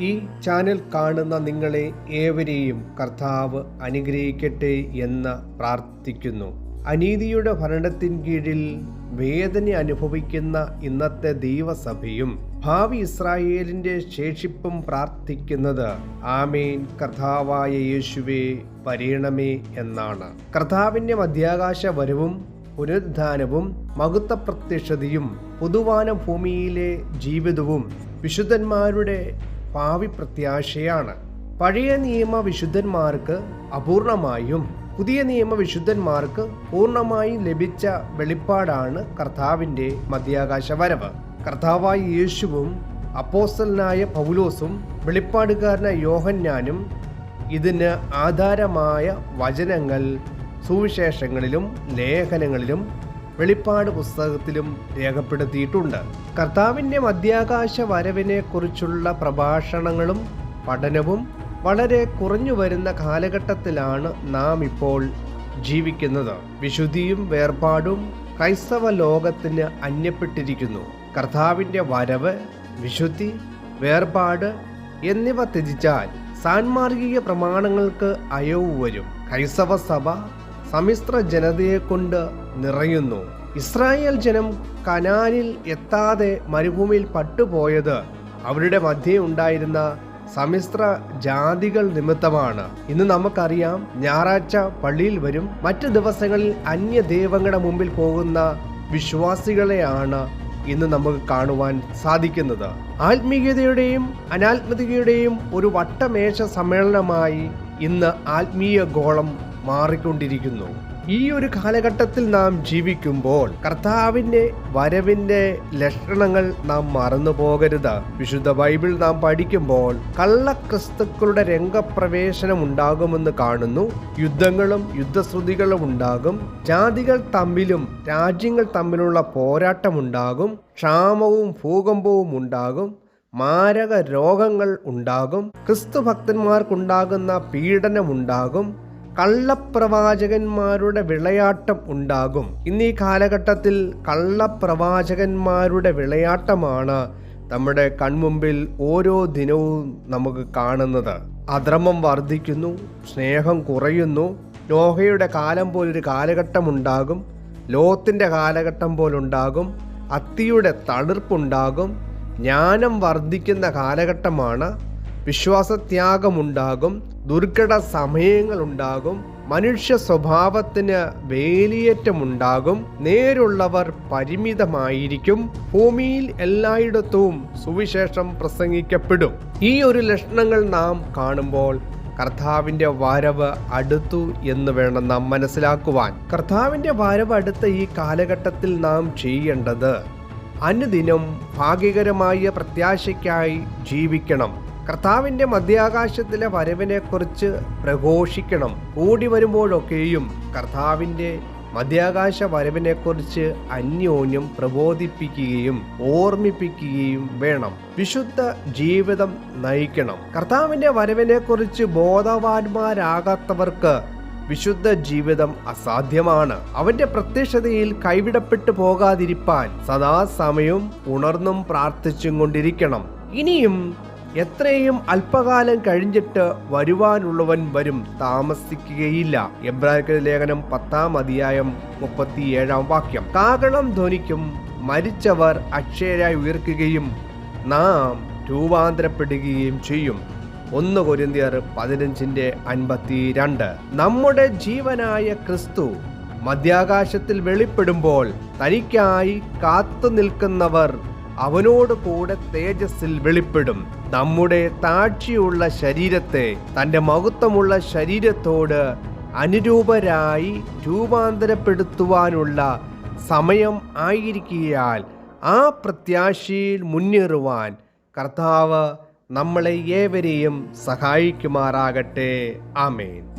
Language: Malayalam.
ഈ ചാനൽ കാണുന്ന നിങ്ങളെ ഏവരെയും കർത്താവ് അനുഗ്രഹിക്കട്ടെ എന്ന് പ്രാർത്ഥിക്കുന്നു. അനീതിയുടെ ഭരണത്തിൻ കീഴിൽ വേദന അനുഭവിക്കുന്ന ഇന്നത്തെ ദൈവസഭയും ഭാവി ഇസ്രായേലിന്റെ ശേഷിപ്പും പ്രാർത്ഥിക്കുന്നത് ആമേൻ. കർത്താവായ യേശുവേ പരീണമേ എന്നാണ്. കർത്താവിന്റെ മധ്യാകാശ വരവും പുനരുദ്ധാനവും മഹത്വ പ്രത്യക്ഷതയും പുതുവാന ഭൂമിയിലെ ജീവിതവും വിശുദ്ധന്മാരുടെ ഭാവി പ്രത്യാശയാണ്. പഴയ നിയമ വിശുദ്ധന്മാർക്ക് അപൂർണമായും പുതിയ നിയമ വിശുദ്ധന്മാർക്ക് ലഭിച്ച വെളിപ്പാടാണ് കർത്താവിന്റെ മധ്യാകാശ വരവ് കർത്താവായ യേശുവും അപ്പോസ്റ്റലിനായ പൗലോസും വെളിപ്പാടുകാരനായ യോഹന്യാനും ഇതിന് ആധാരമായ വചനങ്ങൾ സുവിശേഷങ്ങളിലും ലേഖനങ്ങളിലും വെളിപ്പാട് പുസ്തകത്തിലും രേഖപ്പെടുത്തിയിട്ടുണ്ട്. കർത്താവിന്റെ മധ്യാകാശ വരവിനെ കുറിച്ചുള്ള പ്രഭാഷണങ്ങളും പഠനവും വളരെ കുറഞ്ഞു വരുന്ന കാലഘട്ടത്തിലാണ് നാം ഇപ്പോൾ ജീവിക്കുന്നത്. വിശുദ്ധിയും വേർപാടും ക്രൈസ്തവ ലോകത്തിന് അന്യപ്പെട്ടിരിക്കുന്നു. കർത്താവിന്റെ വരവ് വിശുദ്ധി വേർപാട് എന്നിവ ത്യജിച്ചാൽ സാൻമാർഗിക പ്രമാണങ്ങൾക്ക് അയവ് വരും ക്രൈസ്തവ സഭ സമിശ്ര ജനതയെ കൊണ്ട് നിറയുന്നു. ഇസ്രായേൽ ജനം കനാനിൽ എത്താതെ മരുഭൂമിയിൽ പട്ടുപോയത് അവരുടെ മധ്യേ ഉണ്ടായിരുന്ന സമിശ്ര ജാതികൾ നിമിത്തമാണ്. ഇന്ന് നമുക്കറിയാം ഞായറാഴ്ച പള്ളിയിൽ വരും മറ്റു ദിവസങ്ങളിൽ അന്യ ദൈവങ്ങളുടെ മുമ്പിൽ പോകുന്ന വിശ്വാസികളെയാണ് ഇന്ന് നമുക്ക് കാണുവാൻ സാധിക്കുന്നത്. ആത്മീയതയുടെയും അനാത്മികതയുടെയും ഒരു വട്ടമേശ സമ്മേളനമായി ഇന്ന് ആത്മീയ ഗോളം മാറിക്കൊണ്ടിരിക്കുന്നു. ഈ ഒരു കാലഘട്ടത്തിൽ നാം ജീവിക്കുമ്പോൾ കർത്താവിന്റെ വരവിന്റെ ലക്ഷണങ്ങൾ നാം മറന്നു പോകരുത്. വിശുദ്ധ ബൈബിൾ നാം പഠിക്കുമ്പോൾ കള്ളക്രിസ്തുക്കളുടെ രംഗപ്രവേശനം ഉണ്ടാകുമെന്ന് കാണുന്നു. യുദ്ധങ്ങളും യുദ്ധശ്രുതികളും ഉണ്ടാകും. ജാതികൾ തമ്മിലും രാജ്യങ്ങൾ തമ്മിലുള്ള പോരാട്ടമുണ്ടാകും ക്ഷാമവും ഭൂകമ്പവും ഉണ്ടാകും. മാരക രോഗങ്ങൾ ഉണ്ടാകും. ക്രിസ്തു ഭക്തന്മാർക്കുണ്ടാകുന്ന പീഡനമുണ്ടാകും കള്ളപ്രവാചകന്മാരുടെ വിളയാട്ടം ഉണ്ടാകും. ഇന്ന് ഈ കാലഘട്ടത്തിൽ കള്ളപ്രവാചകന്മാരുടെ വിളയാട്ടമാണ് നമ്മുടെ കൺമുമ്പിൽ ഓരോ ദിനവും നമുക്ക് കാണുന്നത്. അധ്രമം വർദ്ധിക്കുന്നു സ്നേഹം കുറയുന്നു ലോഹയുടെ കാലം പോലൊരു കാലഘട്ടം ഉണ്ടാകും ലോത്തിന്റെ കാലഘട്ടം പോലുണ്ടാകും അത്തിയുടെ തളിർപ്പുണ്ടാകും ജ്ഞാനം വർദ്ധിക്കുന്ന കാലഘട്ടമാണ് വിശ്വാസത്യാഗമുണ്ടാകും ദുർഘട സമയങ്ങളുണ്ടാകും മനുഷ്യ സ്വഭാവത്തിന് വേലിയേറ്റമുണ്ടാകും നേരുള്ളവർ പരിമിതമായിരിക്കും ഭൂമിയിൽ എല്ലായിടത്തും സുവിശേഷം പ്രസംഗിക്കപ്പെടും. ഈ ഒരു ലക്ഷണങ്ങൾ നാം കാണുമ്പോൾ കർത്താവിന്റെ വരവ് അടുത്തു എന്ന് വേണം നാം മനസ്സിലാക്കുവാൻ. കർത്താവിന്റെ വരവ് അടുത്ത ഈ കാലഘട്ടത്തിൽ നാം ചെയ്യേണ്ടത് അനുദിനം ഭാഗികരമായ പ്രത്യാശയ്ക്കായി ജീവിക്കണം. കർത്താവിന്റെ മധ്യാകാശത്തിലെ വരവിനെക്കുറിച്ച് പ്രഘോഷിക്കണം. കൂടി വരുമ്പോഴൊക്കെയും കർത്താവിന്റെ മധ്യാകാശ വരവിനെക്കുറിച്ച് അന്യോന്യം പ്രബോധിപ്പിക്കുകയും ഓർമ്മിപ്പിക്കുകയും വേണം. വിശുദ്ധ ജീവിതം നയിക്കണം. കർത്താവിന്റെ വരവിനെക്കുറിച്ച് ബോധവാന്മാരാകാത്തവർക്ക് വിശുദ്ധ ജീവിതം അസാധ്യമാണ്. അവന്റെ പ്രത്യക്ഷതയിൽ കൈവിടപ്പെട്ടു പോകാതിരിപ്പാൻ സദാസമയവും ഉണർന്നും പ്രാർത്ഥിച്ചും കൊണ്ടിരിക്കണം. ഇനിയും എത്രയും അല്പകാലം കഴിഞ്ഞിട്ട് വരുവാനുള്ളവൻ വരും താമസിക്കുകയില്ല. എബ്രാഹിം ലേഖനം പത്താം അധ്യായം മുപ്പത്തിയേഴാം വാക്യം. കാകളം ധ്വനിക്കും മരിച്ചവർ അക്ഷയരായി ഉയർക്കുകയും നാം രൂപാന്തരപ്പെടുകയും ചെയ്യും. ഒന്ന് കൊരിന്തിയർ പതിനഞ്ചിന്റെ അൻപത്തി രണ്ട് നമ്മുടെ ജീവനായ ക്രിസ്തു മധ്യാകാശത്തിൽ വെളിപ്പെടുമ്പോൾ തനിക്കായി കാത്തു നിൽക്കുന്നവർ അവനോട് കൂടെ തേജസ്സിൽ വെളിപ്പെടും. നമ്മുടെ താഴ്ചയുള്ള ശരീരത്തെ തന്റെ മഹത്വമുള്ള ശരീരത്തോട് അനുരൂപരായി രൂപാന്തരപ്പെടുത്തുവാനുള്ള സമയം ആയിരിക്കിയാൽ ആ പ്രത്യാശയിൽ മുന്നേറുവാൻ കർത്താവ് നമ്മളെ ഏവരെയും സഹായിക്കുമാറാകട്ടെ. ആമേൻ.